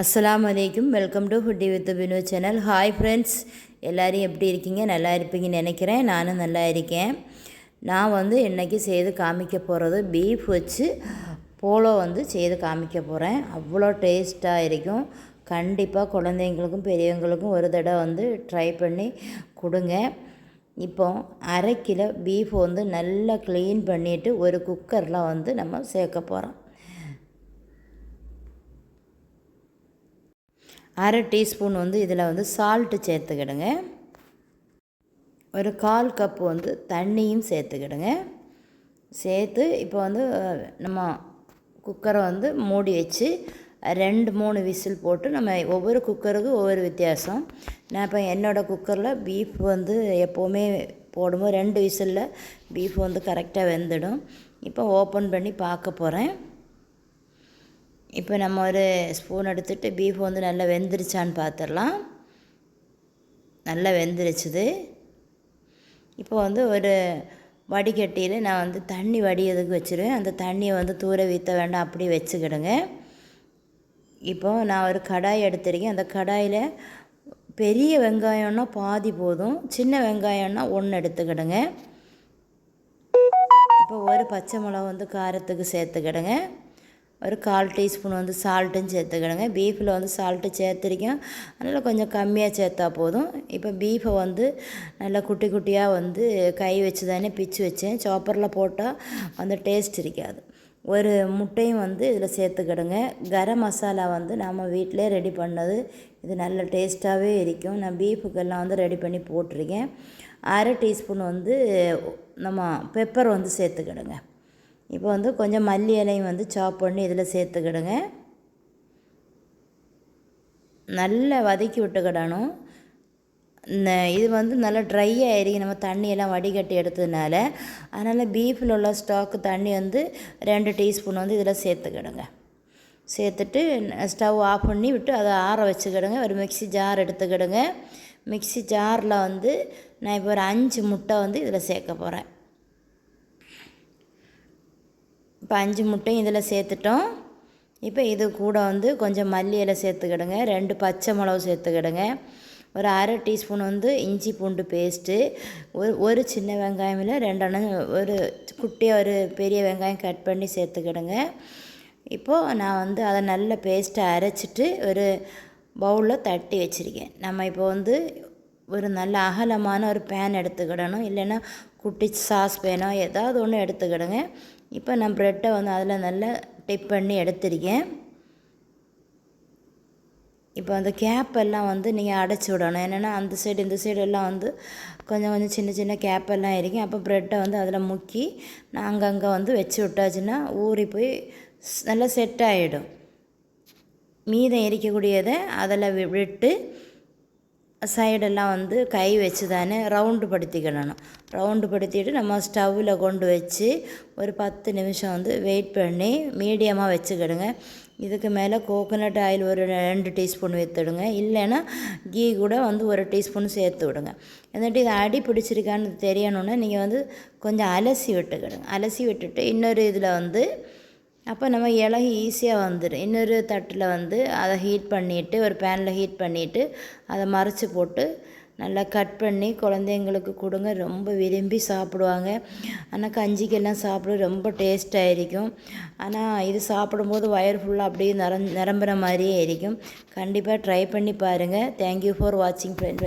அஸ்லாம் வலைக்கும் welcome to Hutti with Binu channel hi friends எல்லோரும் எப்படி இருக்கீங்க? நல்லா இருப்பீங்கன்னு நினைக்கிறேன். நானும் நல்லா இருக்கேன். நான் வந்து இன்றைக்கி செய்து காமிக்க போகிறது பீஃப் வச்சு போலோ வந்து செய்து காமிக்க போகிறேன் அவ்வளோ டேஸ்ட்டாக இருக்கும். கண்டிப்பாக குழந்தைங்களுக்கும் பெரியவங்களுக்கும் ஒரு தடவை வந்து ட்ரை பண்ணி கொடுங்க. இப்போ அரை கிலோ பீஃப் வந்து நல்லா க்ளீன் பண்ணிவிட்டு ஒரு குக்கரில் வந்து நம்ம சேர்க்க போகிறோம் அரை டீஸ்பூன் வந்து இதில் வந்து சால்ட்டு சேர்த்துக்கிடுங்க. ஒரு கால் கப்பு வந்து தண்ணியும் சேர்த்துக்கிடுங்க. சேர்த்து இப்போ வந்து நம்ம குக்கரை வந்து மூடி வச்சு ரெண்டு மூணு விசில் போட்டு நம்ம ஒவ்வொரு குக்கருக்கும் ஒவ்வொரு வித்தியாசம். நான் இப்போ என்னோடய குக்கரில் பீஃப் வந்து எப்போவுமே போடும்போது ரெண்டு விசிலில் பீஃப் வந்து கரெக்டாக வெந்துடும். இப்போ ஓப்பன் பண்ணி பார்க்க போகிறேன். இப்போ நம்ம ஒரு ஸ்பூன் எடுத்துகிட்டு பீஃப் வந்து நல்லா வெந்துருச்சான்னு பார்த்துடலாம் நல்லா வெந்துருச்சுது. இப்போ வந்து ஒரு வடிகட்டியில் நான் வந்து தண்ணி வடியதுக்கு வச்சுருவேன். அந்த தண்ணியை வந்து தூர வீத்த வேண்டாம் அப்படி வச்சுக்கிடுங்க. இப்போ நான் ஒரு கடாய் எடுத்துருக்கேன். அந்த கடாயில் பெரிய வெங்காயம்னா பாதி போதும். சின்ன வெங்காயம்னா ஒன்று எடுத்துக்கிடுங்க. இப்போ ஒரு பச்சை மிளகா வந்து காரத்துக்கு சேர்த்துக்கிடுங்க. ஒரு கால் டீஸ்பூன் வந்து சால்ட்டும் சேர்த்துக்கிடுங்க. பீஃபில் வந்து சால்ட்டு சேர்த்துருக்கேன். அதனால் கொஞ்சம் கம்மியாக சேர்த்தா போதும். இப்போ பீஃபை வந்து நல்லா குட்டி குட்டியாக வந்து கை வச்சு தானே பிச்சு வச்சேன். சாப்பரில் போட்டால் அந்த டேஸ்ட் இருக்காது. ஒரு முட்டையும் வந்து இதில் சேர்த்துக்கிடுங்க. கரம் மசாலா வந்து நம்ம வீட்டிலே ரெடி பண்ணது இது நல்ல டேஸ்ட்டாகவே இருக்கும். நான் பீஃபுக்கெல்லாம் வந்து ரெடி பண்ணி போட்டிருக்கேன். அரை டீஸ்பூன் வந்து நம்ம பெப்பர் வந்து சேர்த்துக்கிடுங்க. இப்போ வந்து கொஞ்சம் மல்லி இலையும் வந்து சாப் பண்ணி இதில் சேர்த்துக்கிடுங்க. நல்லா வதக்கி விட்டுக்கிடணும். இந்த இது வந்து நல்லா ட்ரை ஆகிருக்கு நம்ம தண்ணியெல்லாம் வடிகட்டி எடுத்ததுனால அதனால் பீஃபில் உள்ள ஸ்டாக்கு தண்ணி வந்து ரெண்டு டீஸ்பூன் வந்து இதில் சேர்த்துக்கிடுங்க. சேர்த்துட்டு ஸ்டவ் ஆஃப் பண்ணி விட்டு அதை ஆற வச்சுக்கிடுங்க. ஒரு மிக்சி ஜார் எடுத்துக்கிடுங்க. மிக்சி ஜாரில் வந்து நான் இப்போ ஒரு அஞ்சு முட்டை வந்து இதில் சேர்க்க போகிறேன் இப்போ அஞ்சு முட்டையும் இதில் சேர்த்துட்டோம். இப்போ இது கூட வந்து கொஞ்சம் மல்லி இலை சேர்த்துக்கிடுங்க. ரெண்டு பச்சை மிளகு சேர்த்துக்கிடுங்க. ஒரு அரை டீஸ்பூன் வந்து இஞ்சி பூண்டு பேஸ்ட்டு. ஒரு ஒரு சின்ன வெங்காயம் ரெண்டெண்ணம் ஒரு குட்டியாக ஒரு பெரிய வெங்காயம் கட் பண்ணி சேர்த்துக்கிடுங்க. இப்போது நான் வந்து அதை நல்ல பேஸ்ட்டை அரைச்சிட்டு ஒரு பவுலில் தட்டி வச்சுருக்கேன். நம்ம இப்போ வந்து ஒரு நல்ல அகலமான ஒரு பேன் எடுத்துக்கிடணும். இல்லைன்னா குட்டி சாஸ் பேனோ ஏதாவது ஒன்று எடுத்துக்கிடுங்க. இப்போ நான் ப்ரெட்டை வந்து அதில் நல்லா டிப் பண்ணி எடுத்திருக்கேன். இப்போ அந்த கேப்பெல்லாம் வந்து நீங்கள் அடைச்சி விடணும். என்னென்னா அந்த சைடு இந்த சைடு எல்லாம் வந்து கொஞ்சம் கொஞ்சம் சின்ன சின்ன கேப்பெல்லாம் இருக்கும் அப்போ ப்ரெட்டை வந்து அதில் முக்கி நான் அங்கங்கே வந்து வச்சு விட்டாச்சுன்னா ஊறி போய் நல்லா செட் ஆகிடும் மீதம் எரிக்கக்கூடியதை அதில் விட்டு சைடெல்லாம் வந்து கை வச்சு தானே ரவுண்டு படுத்திக்கிடணும் ரவுண்டு படுத்திட்டு நம்ம ஸ்டவ்வில் கொண்டு வச்சு ஒரு பத்து நிமிஷம் வந்து வெயிட் பண்ணி மீடியமாக வச்சுக்கிடுங்க இதுக்கு மேலே கோகோனட் ஆயில் ஒரு ரெண்டு டீஸ்பூன் வைத்துடுங்க இல்லைன்னா கீ கூட வந்து ஒரு டீஸ்பூன் சேர்த்து விடுங்க എന്നിട്ട് இது அடி பிடிச்சிருக்கான்னு தெரியணுன்னா நீங்கள் வந்து கொஞ்சம் அலசி விட்டுக்கிடுங்க அலசி விட்டுட்டு இன்னொரு இதில் வந்து அப்போ நம்ம இலகு ஈஸியாக வந்துடும் இன்னொரு தட்டில் வந்து அதை ஹீட் பண்ணிவிட்டு ஒரு பேனில் ஹீட் பண்ணிவிட்டு அதை மறைச்சி போட்டு நல்லா கட் பண்ணி குழந்தைங்களுக்கு கொடுங்க. ரொம்ப விரும்பி சாப்பிடுவாங்க. ஆனால் கஞ்சிக்கெல்லாம் சாப்பிட ரொம்ப டேஸ்ட்டாக இருக்கும். ஆனால் இது சாப்பிடும்போது வயர் ஃபுல்லாக அப்படியே நிரம் நிரம்புற மாதிரியே இருக்கும். கண்டிப்பாக ட்ரை பண்ணி பாருங்கள் தேங்க்யூ ஃபார் வாட்சிங் ஃப்ரெண்ட்